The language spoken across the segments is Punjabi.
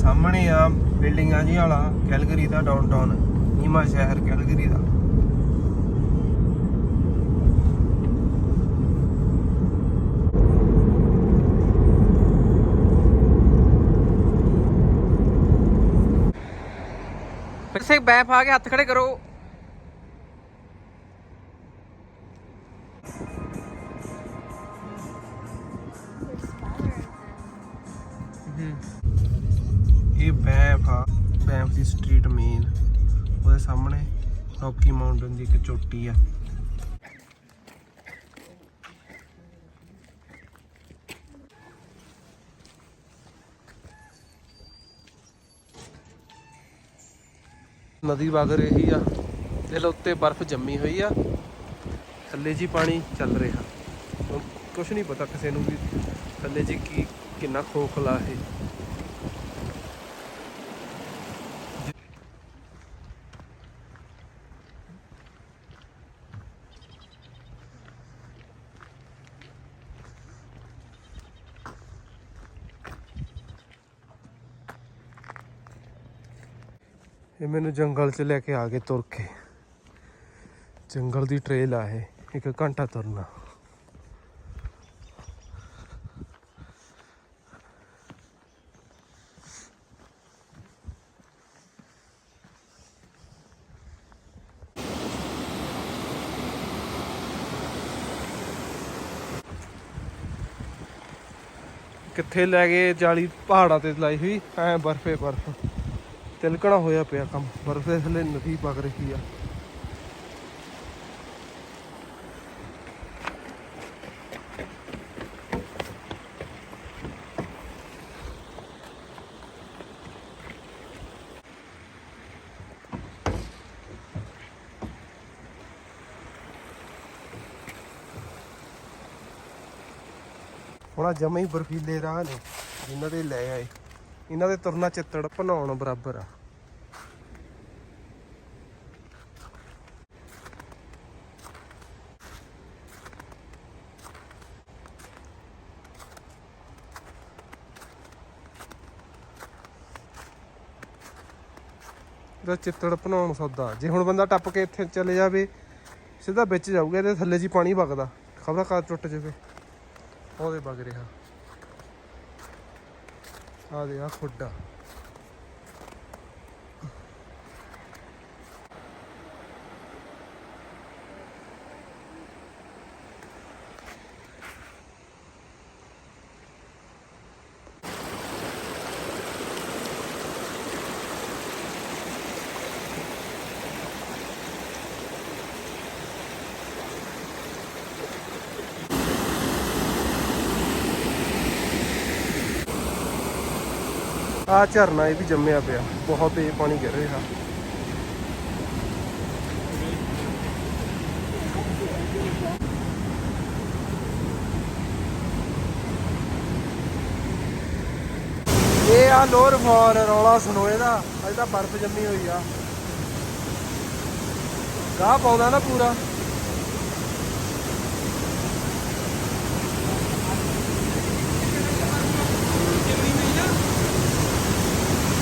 ਸਾਹਮਣੇ ਆ ਬਿਲਡਿੰਗਾਂ ਜੀ ਵਾਲਾ ਕੈਲਗਰੀ ਦਾ ਡਾਊਨਟਾਊਨ ਨੀਮਾ ਸ਼ਹਿਰ ਕੈਲਗਰੀ ਦਾ। ਫਿਰ ਸੇ ਬੈਫ ਆ ਕੇ ਹੱਥ ਖੜੇ ਕਰੋ। ਇਹ ਬੈਂਫ ਆ ਬੈਂਫ ਦੀ ਸਟਰੀਟ ਮੇਨ ਉਹਦੇ ਸਾਹਮਣੇ ਰੌਕੀ ਮਾਊਂਟਨ ਦੀ ਇੱਕ ਚੋਟੀ ਆ। ਨਦੀ ਵਗ ਰਹੀ ਆ ਦਿਲ ਉੱਤੇ ਬਰਫ਼ ਜੰਮੀ ਹੋਈ ਆ। ਥੱਲੇ ਜੀ ਪਾਣੀ ਚੱਲ ਰਿਹਾ। ਹੁਣ ਕੁਛ ਨਹੀਂ ਪਤਾ ਕਿਸੇ ਨੂੰ ਵੀ, ਥੱਲੇ ਜੀ ਕੀ, ਕਿੰਨਾ ਖੋਖਲਾ ਇਹ। ਇਹ ਮੈਨੂੰ ਜੰਗਲ 'ਚ ਲੈ ਕੇ ਆ ਗਏ ਤੁਰ ਕੇ। ਜੰਗਲ ਦੀ ਟ੍ਰੇਲ ਆ ਇਹ, ਇੱਕ ਘੰਟਾ ਤੁਰਨਾ। ਕਿੱਥੇ ਲੈ ਗਏ ਜਾਲੀ ਪਹਾੜਾਂ ਤੇ ਲਾਈ ਹੋਈ, ਐ ਬਰਫੇ ਬਰਫ। ਤਿਲਕਣਾ ਹੋਇਆ ਪਿਆ ਕੰਮ, ਬਰਫ ਦੇ ਥੱਲੇ ਨਦੀ ਵਗ ਰਹੀ ਆ। ਹੁਣ ਆਹ ਹੀ ਬਰਫੀਲੇ ਰਾਹ ਨੇ, ਜਿਨ੍ਹਾਂ ਦੇ ਲੈ ਆਏ। ਇਹਨਾਂ ਦੇ ਤੁਰਨਾ ਚਿੱਤੜ ਭਨਾਉਣ ਬਰਾਬਰ ਆ। ਦਾ ਚਿੱਤੜ ਭਨਾਉਣ ਸੌਦਾ। ਜੇ ਹੁਣ ਬੰਦਾ ਟੱਪ ਕੇ ਇੱਥੇ ਚਲੇ ਜਾਵੇ, ਸਿੱਧਾ ਵਿੱਚ ਜਾਊਗਾ, ਇਹਦੇ ਥੱਲੇ ਜੀ ਪਾਣੀ ਵਗਦਾ। ਖਬਰਾਂ ਕਾ ਟੁੱਟ ਜਾਵੇ। ਉਹਦੇ ਵਗ ਰਿਹਾ। ਆ ਦੇ ਆ ਖੁੱਡਾ। ਆ ਝਰਨਾ ਇਹ ਵੀ ਜੰਮਿਆ ਪਿਆ। ਬਹੁਤ ਤੇਜ਼ ਪਾਣੀ ਗਿਰ ਰਿਹਾ। ਇਹ ਆ ਲੋਰ ਫੋਰ, ਰੌਲਾ ਸੁਣੋ ਇਹਦਾ। ਅਜੇ ਤਾਂ ਬਰਫ਼ ਜੰਮੀ ਹੋਈ ਆ। ਗਾਹ ਪਾਉਂਦਾ ਨਾ ਪੂਰਾ।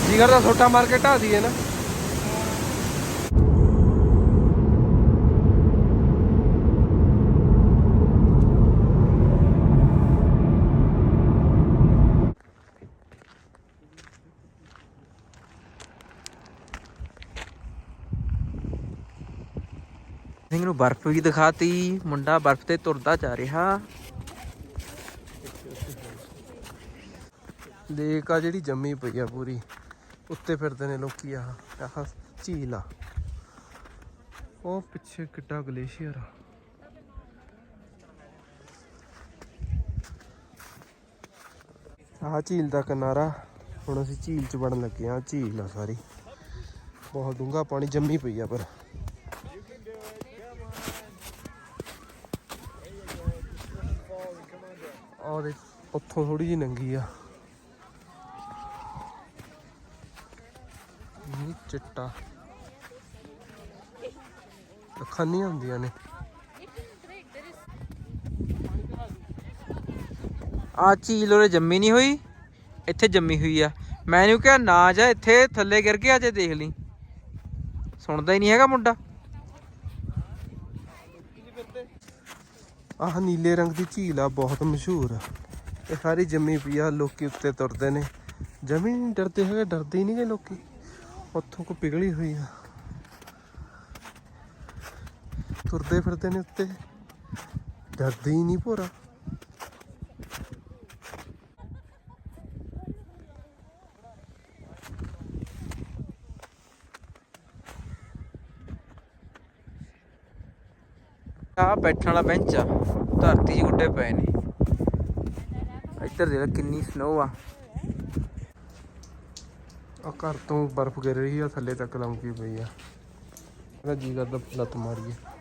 ਜਿਗਰ ਦਾ ਛੋਟਾ ਮਾਰ ਕੇ ਢਾ ਦਈਏ ਨਾ। ਸਿੰਘ ਨੂੰ ਬਰਫ਼ ਵੀ ਦਿਖਾਤੀ, ਮੁੰਡਾ ਬਰਫ਼ ਤੇ ਤੁਰਦਾ ਜਾ ਰਿਹਾ। ਦੇਖ ਆ ਜਿਹੜੀ ਜੰਮੀ ਪਈ ਆ ਪੂਰੀ। ਉੱਤੇ ਫਿਰਦੇ ਨੇ ਲੋਕੀ ਆਹ ਆਹ ਝੀਲ ਆ। ਉਹ ਪਿੱਛੇ ਕਿੱਡਾ ਗਲੇਸ਼ੀਅਰ ਆ। ਆਹ ਝੀਲ ਦਾ ਕਿਨਾਰਾ, ਹੁਣ ਅਸੀਂ ਝੀਲ 'ਚ ਵੜਨ ਲੱਗੇ ਆ ਝੀਲ ਆ ਸਾਰੀ। ਬਹੁਤ ਡੂੰਘਾ ਪਾਣੀ ਜੰਮੀ ਪਈ ਆ ਪਰ। ਉਹਦੇ ਉੱਥੋਂ ਥੋੜੀ ਜਿਹੀ ਨੰਗੀ ਆ। ਇਹ ਚਿੱਟਾ। ਅੱਖਾਂ ਨਹੀਂ ਹੁੰਦੀਆਂ ਨੇ। ਆ ਝੀਲ ਉਹਦੇ ਜੰਮੀ ਨਹੀਂ ਹੋਈ? ਇੱਥੇ ਜੰਮੀ ਹੋਈ ਆ। ਮੈਨੂੰ ਕਿਹਾ, ਨਾ ਜਾ, ਇੱਥੇ ਥੱਲੇ ਗਿਰ ਗਿਆ ਜੇ ਦੇਖ ਲਈ। ਸੁਣਦਾ ਹੀ ਨਹੀਂ ਹੈਗਾ ਮੁੰਡਾ। ਆਹ ਨੀਲੇ ਰੰਗ ਦੀ ਝੀਲ ਆ, ਬਹੁਤ ਮਸ਼ਹੂਰ। ਆ ਇਹ ਸਾਰੀ ਜੰਮੀ ਪਈ ਆ, ਲੋਕੀ ਉੱਤੇ ਤੁਰਦੇ ਨੇ। ਜਮੀ ਨਹੀਂ ਡਰਦੇ ਹੈਗੇ, ਡਰਦੇ ਹੀ ਨਹੀਂ ਗੇ ਲੋਕੀ। ਉੱਥੋਂ ਕੋ ਪਿਘਲੀ ਹੋਈ ਆ। ਤੁਰਦੇ ਫਿਰਦੇ ਨੇ ਉੱਤੇ। ਡਰਦੇ ਹੀ ਨਹੀਂ ਭੋਰਾ। ਆ ਬੈਠਣ ਵਾਲਾ ਬੈਂਚ ਆ। ਧਰਤੀ 'ਚ ਗੁੱਡੇ ਪਏ ਨੇ। ਇੱਧਰ ਦੇਖ ਕਿੰਨੀ ਸਨੋ ਆ। ਆ ਘਰ ਤੋਂ ਬਰਫ਼ ਗਿਰ ਰਹੀ ਆ, ਥੱਲੇ ਤੱਕ ਲੰਮਕੀ ਪਈ ਆ। ਇਹਦਾ ਜੀ ਕਰਦਾ, ਲੱਤ ਮਾਰੀਏ।